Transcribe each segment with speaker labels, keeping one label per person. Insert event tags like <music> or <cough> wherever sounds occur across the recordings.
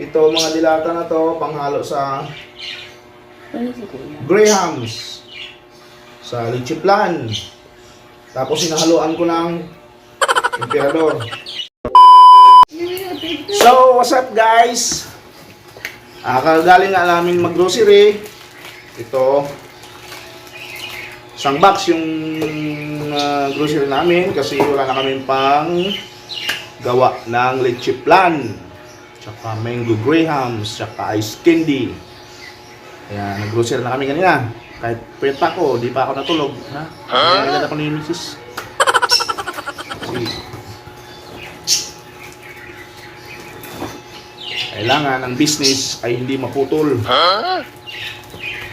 Speaker 1: Ito mga dilata na to, panghalo sa? Grahams. Sa Leche Plan. Tapos sinahaluan ko ng Emperador. So, what's up guys? Ah, kagaling nga namin mag-grocery. Ito, isang box yung ah, grocery namin kasi wala na kami pang gawa ng leche plan. Tsaka mango grahams, tsaka ice candy. Kaya nag-grocery na kami kanina. Kahit pa ako, di pa ako natulog. Ha? Huh? ako ni Mrs. Kailangan ang business ay hindi maputol.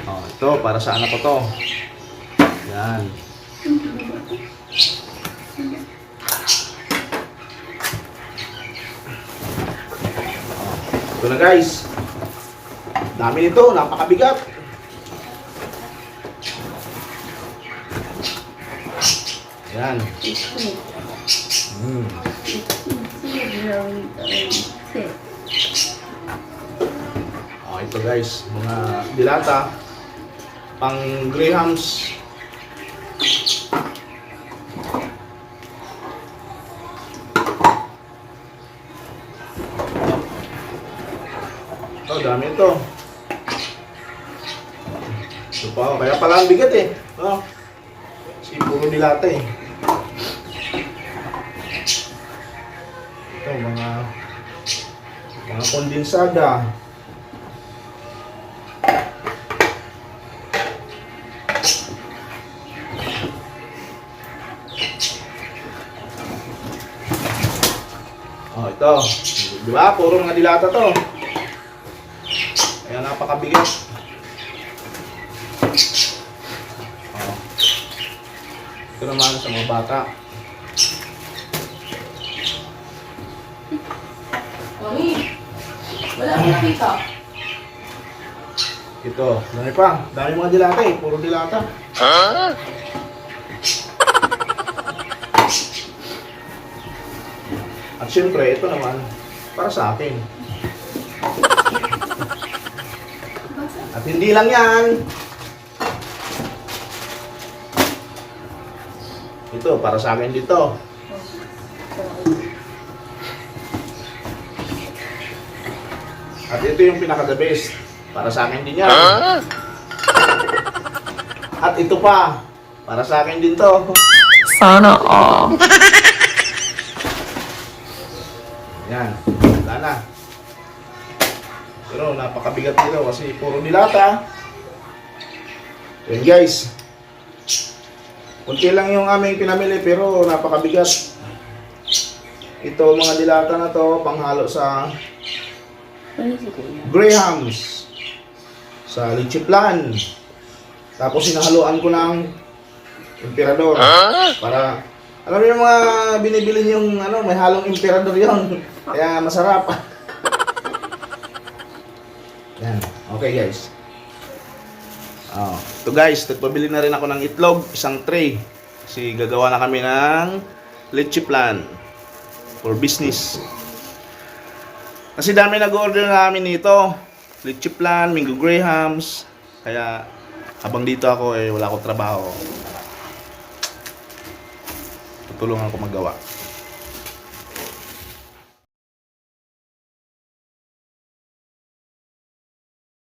Speaker 1: Oh, ito, para sa anak ko to. Yan. Ito na guys. Dami nito, napakabigat. Yan. Mm. Oh, ito guys, mga dilata pang grahams. Oh, dami ito. Ito pa, kaya pala ang bigat eh. Oh. Si puro dilata eh. Ito, mga mga kondensada. Oh, ito. Di ba? Puro mga dilata to. Napakabigat. Oh. Ito naman sa mga bata.
Speaker 2: Mami, wala akong nakita.
Speaker 1: Ito, dami pa. Dami mga dilata eh. Puro dilata. At syempre, ito naman, para sa akin. Hindi lang yan. Ito, para sa akin dito. At ito yung pinaka-the best. Para sa akin din yan. At ito pa. Para sa akin din to.
Speaker 3: Sana all.
Speaker 1: Yan. Na. Pero napakabigat nito kasi puro dilata. Yan guys. Kunti lang yung aming pinamili pero napakabigat. Ito mga dilata na to panghalo sa
Speaker 2: Ano?
Speaker 1: Grahams sa Leche Plan. Tapos sinahaluan ko ng Emperador para alam mo yung mga binibili yung ano, may halong Emperador yon. Kaya masarap. <laughs> Yan. Okay guys. Oh, ito guys, nagpabili na rin ako ng itlog, isang tray. Kasi gagawa na kami ng Leche Plan for business. Kasi dami nag-order namin nito. Leche plan, Mingo Grahams. Kaya habang dito ako eh wala akong trabaho. Tutulungan ko maggawa.